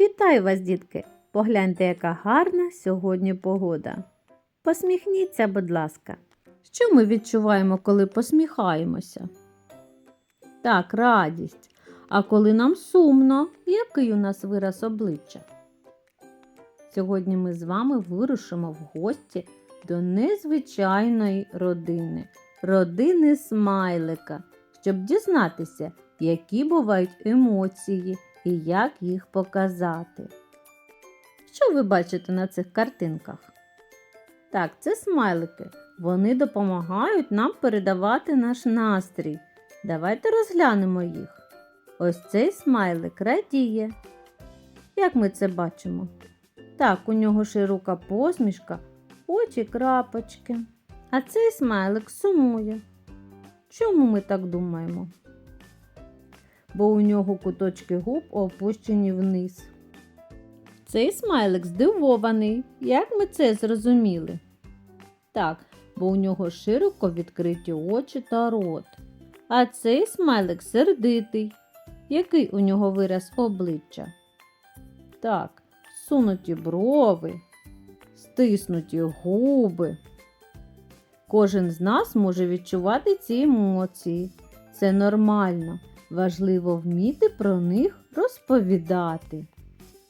Вітаю вас, дітки! Погляньте, яка гарна сьогодні погода. Посміхніться, будь ласка. Що ми відчуваємо, коли посміхаємося? Так, радість. А коли нам сумно, який у нас вираз обличчя? Сьогодні ми з вами вирушимо в гості до незвичайної родини, родини смайлика, щоб дізнатися, які бувають емоції і як їх показати. Що ви бачите на цих картинках? Так, це смайлики. Вони допомагають нам передавати наш настрій. Давайте розглянемо їх. Ось цей смайлик радіє. Як ми це бачимо? Так, у нього широка посмішка, очі крапочки. А цей смайлик сумує. Чому ми так думаємо? Бо у нього куточки губ опущені вниз. Цей смайлик здивований. Як ми це зрозуміли? Так, бо у нього широко відкриті очі та рот. А цей смайлик сердитий. Який у нього вираз обличчя? Так, сунуті брови, стиснуті губи. Кожен з нас може відчувати ці емоції. Це нормально. Важливо вміти про них розповідати.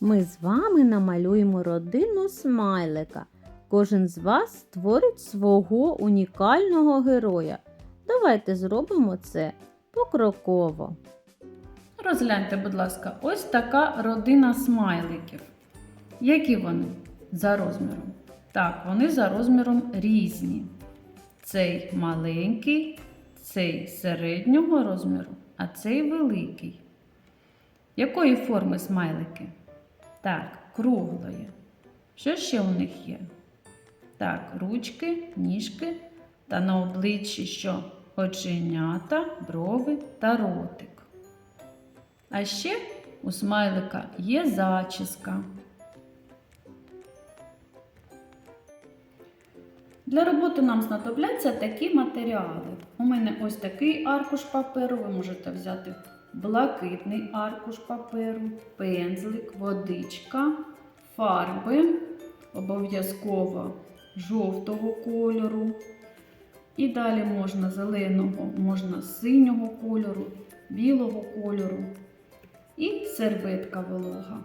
Ми з вами намалюємо родину смайлика. Кожен з вас створить свого унікального героя. Давайте зробимо це покроково. Розгляньте, будь ласка, ось така родина смайликів. Які вони за розміром? Так, вони за розміром різні. Цей маленький, цей середнього розміру, а цей великий. Якої форми смайлики? Так, круглої. Що ще у них є? Так, ручки, ніжки та на обличчі що? Оченята, брови та ротик. А ще у смайлика є зачіска. Для роботи нам знадобляться такі матеріали. У мене ось такий аркуш паперу, ви можете взяти блакитний аркуш паперу, пензлик, водичка, фарби, обов'язково жовтого кольору. І далі можна зеленого, можна синього кольору, білого кольору і серветка волога.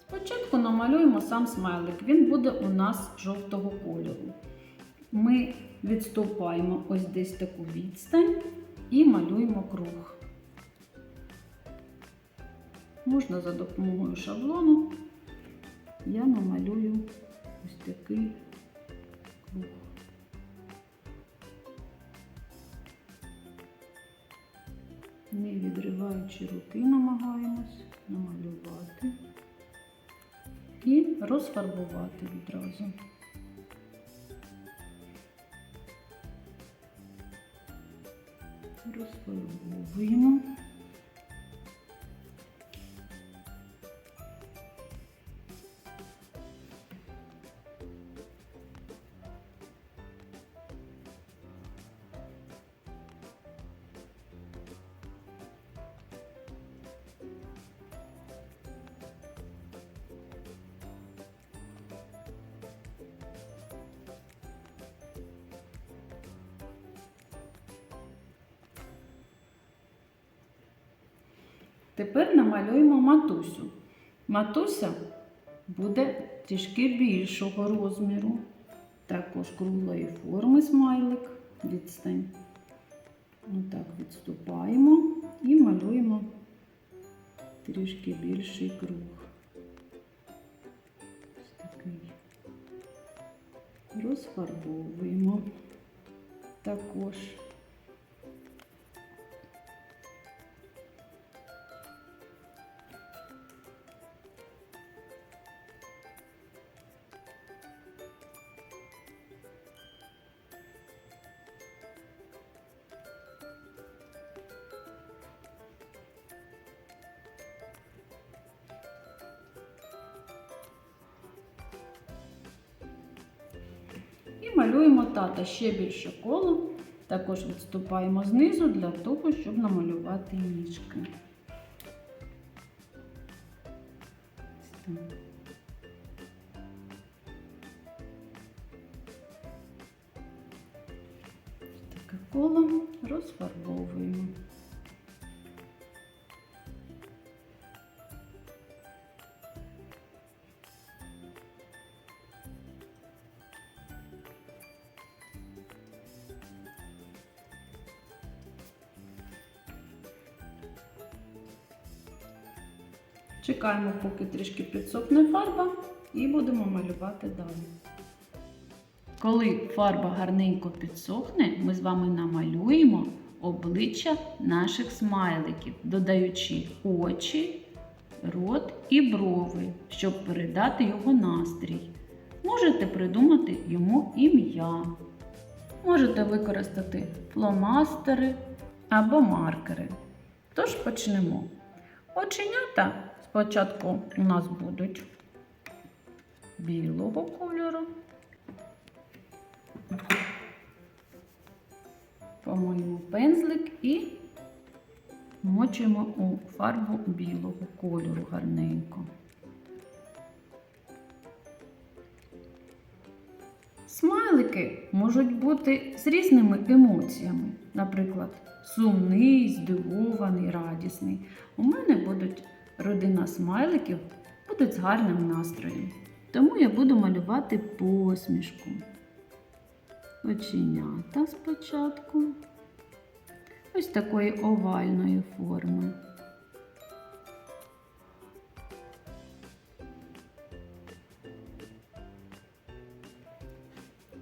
Спочатку намалюємо сам смайлик. Він буде у нас жовтого кольору. Ми відступаємо ось десь таку відстань і малюємо круг. Можна за допомогою шаблону. Я намалюю ось такий круг. Не відриваючи руки, намагаємось намалювати і розфарбувати відразу. Розфарбовуємо. Тепер намалюємо матусю. Матуся буде трішки більшого розміру. Також круглої форми смайлик. Відстань. Отак відступаємо і малюємо трішки більший круг. Ось такий. Розфарбовуємо також. Малюємо тата ще більше коло. Також відступаємо знизу для того, щоб намалювати ніжки. Таке коло розфарбовуємо. Чекаємо, поки трішки підсохне фарба, і будемо малювати далі. Коли фарба гарненько підсохне, ми з вами намалюємо обличчя наших смайликів, додаючи очі, рот і брови, щоб передати його настрій. Можете придумати йому ім'я. Можете використати фломастери або маркери. Тож почнемо. Оченята спочатку у нас будуть білого кольору. Помиємо пензлик і мочимо у фарбу білого кольору гарненько. Смайлики можуть бути з різними емоціями, наприклад, сумний, здивований, радісний. У мене будуть родина смайликів, будуть з гарним настроєм. Тому я буду малювати посмішку. Оченята спочатку. Ось такої овальної форми.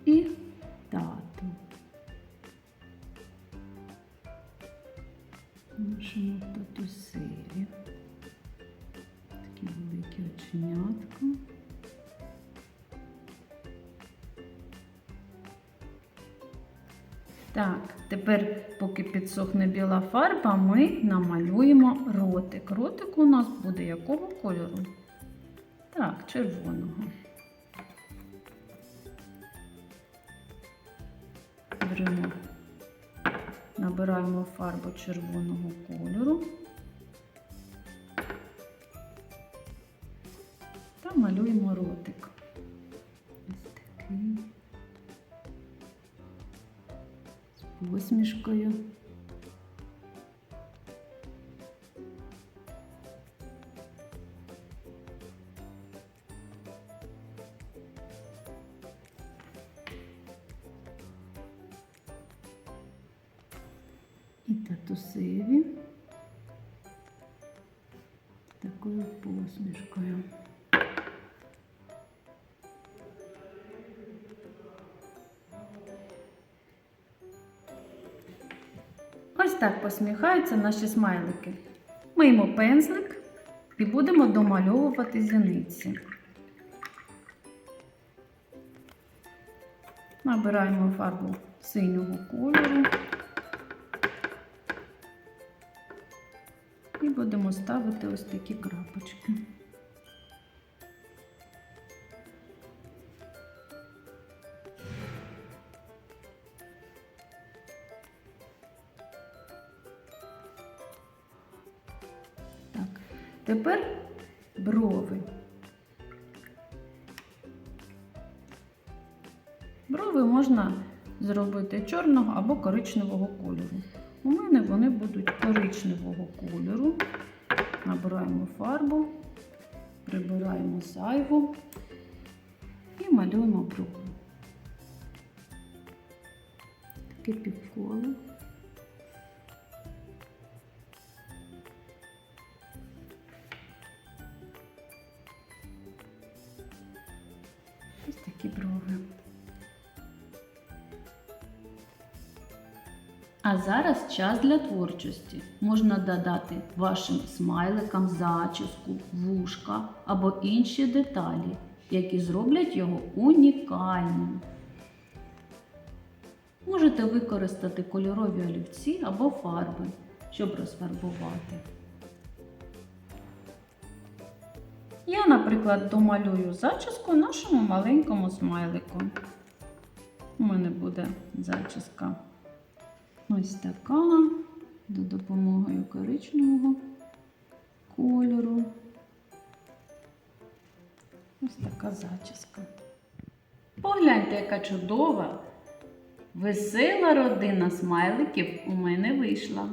І тату. Нашому татусеві. Такі. Так, тепер, поки підсохне біла фарба, ми намалюємо ротик. Ротик у нас буде якого кольору? Так, червоного. Беремо, набираємо фарбу червоного кольору та малюємо ротик. Ось такий. З посмішкою. І татусеві з такою посмішкою. Так посміхаються наші смайлики. Миємо пензлик і будемо домальовувати зіниці. Набираємо фарбу синього кольору і будемо ставити ось такі крапочки. Тепер брови. Брови можна зробити чорного або коричневого кольору. У мене вони будуть коричневого кольору. Набираємо фарбу, прибираємо зайву і малюємо брови. Таке півколо. Такі брови. А зараз час для творчості. Можна додати вашим смайликам зачіску, вушка або інші деталі, які зроблять його унікальним. Можете використати кольорові олівці або фарби, щоб розфарбувати. Я, наприклад, домалюю зачіску нашому маленькому смайлику. У мене буде зачіска ось така, за допомогою коричневого кольору. Ось така зачіска. Погляньте, яка чудова, весела родина смайликів у мене вийшла.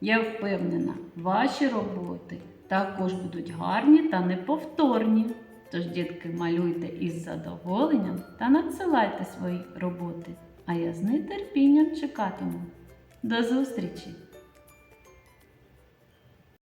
Я впевнена, ваші роботи також будуть гарні та неповторні. Тож, дітки, малюйте із задоволенням та надсилайте свої роботи, а я з нетерпінням чекатиму. До зустрічі!